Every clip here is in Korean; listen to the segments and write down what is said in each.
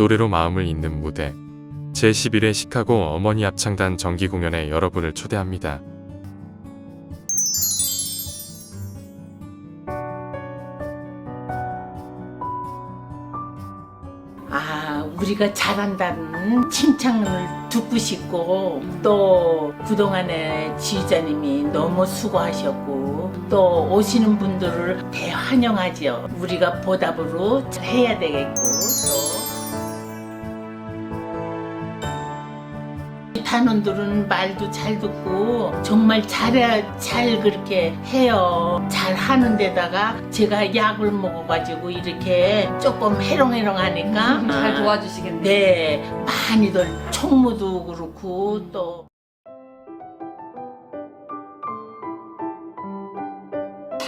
노래로 마음을 잇는 무대. 제11회 시카고 어머니 합창단 정기 공연에 여러분을 초대합니다. 아, 우리가 잘한다는 칭찬을 듣고 싶고 또 그동안에 지휘자님이 너무 수고하셨고 또 오시는 분들을 대환영하지요. 우리가 보답으로 해야 되겠고 또 단원들은 말도 잘 듣고 정말 잘해 잘 그렇게 해요. 잘 하는 데다가 제가 약을 먹어가지고 이렇게 조금 해롱해롱하니까 잘 도와주시겠네요. 네 많이들 총무도 그렇고 또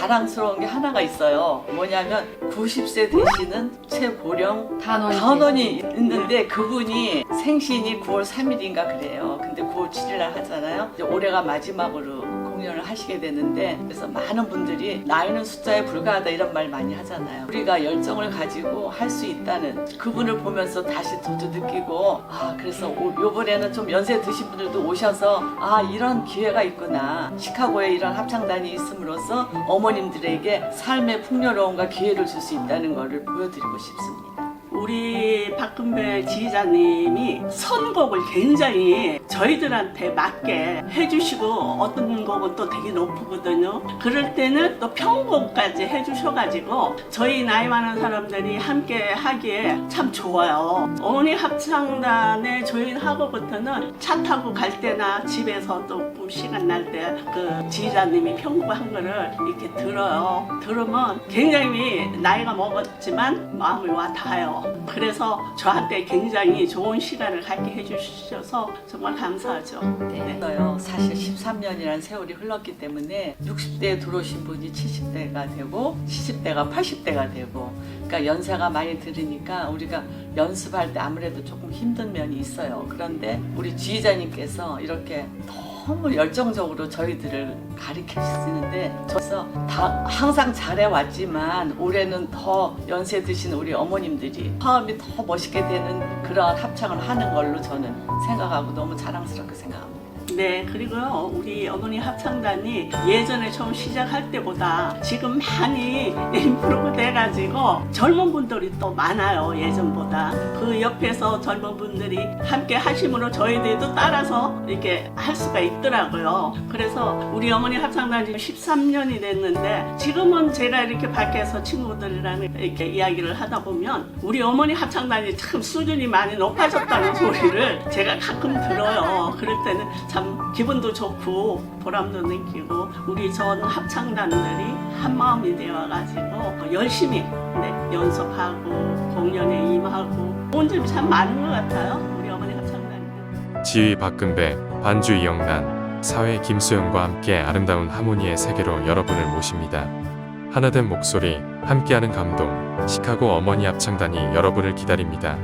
자랑스러운 게 하나가 있어요. 뭐냐면 90세 되시는 최고령 단원이 단원이 있는데 그분이 생신이 9월 3일인가 그래요. 근데 9월 7일 날 하잖아요. 올해가 마지막으로 공연을 하시게 되는데 그래서 많은 분들이 나이는 숫자에 불과하다 이런 말 많이 하잖아요. 우리가 열정을 가지고 할 수 있다는 그분을 보면서 다시 저도 느끼고 아 그래서 오- 요번에는 좀 연세 드신 분들도 오셔서 아 이런 기회가 있구나 시카고에 이런 합창단이 있음으로써 어머님들에게 삶의 풍요로움과 기회를 줄 수 있다는 것을 보여드리고 싶습니다. 우리 박근배 지휘자님이 선곡을 굉장히 저희들한테 맞게 해주시고 어떤 곡은 또 되게 높거든요. 그럴 때는 또 편곡까지 해주셔가지고 저희 나이 많은 사람들이 함께 하기에 참 좋아요. 어머니 합창단에 조인하고부터는 차 타고 갈 때나 집에서 조금 시간 날 때 그 지휘자님이 편곡한 거를 이렇게 들어요. 들으면 굉장히 나이가 먹었지만 마음이 와 닿아요. 그래서 저한테 굉장히 좋은 시간을 갖게 해주셔서 정말 감사하죠. 네. 있어요. 사실 13년이라는 세월이 흘렀기 때문에 60대에 들어오신 분이 70대가 되고 70대가 80대가 되고 그러니까 연세가 많이 들으니까 우리가 연습할 때 아무래도 조금 힘든 면이 있어요. 그런데 우리 지휘자님께서 이렇게 너무 열정적으로 저희들을 가르치시는데 그래서 다 항상 잘해왔지만 올해는 더 연세 드신 우리 어머님들이 화음이 더 멋있게 되는 그런 합창을 하는 걸로 저는 생각하고 너무 자랑스럽게 생각합니다. 네, 그리고요, 우리 어머니 합창단이 예전에 처음 시작할 때보다 지금 많이 인프로가 돼가지고 젊은 분들이 또 많아요, 예전보다. 그 옆에서 젊은 분들이 함께 하심으로 저희들도 따라서 이렇게 할 수가 있더라고요. 그래서 우리 어머니 합창단이 13년이 됐는데 지금은 제가 이렇게 밖에서 친구들이랑 이렇게 이야기를 하다 보면 우리 어머니 합창단이 참 수준이 많이 높아졌다는 소리를 제가 가끔 들어요. 그럴 때는 참 기분도 좋고 보람도 느끼고 우리 전 합창단들이 한 마음이 되어가지고 열심히 네, 연습하고 공연에 임하고 좋은 점이 참 많은 것 같아요. 우리 어머니 합창단이. 지휘 박근배, 반주 이영란, 사회 김수영과 함께 아름다운 하모니의 세계로 여러분을 모십니다. 하나된 목소리, 함께하는 감동, 시카고 어머니 합창단이 여러분을 기다립니다.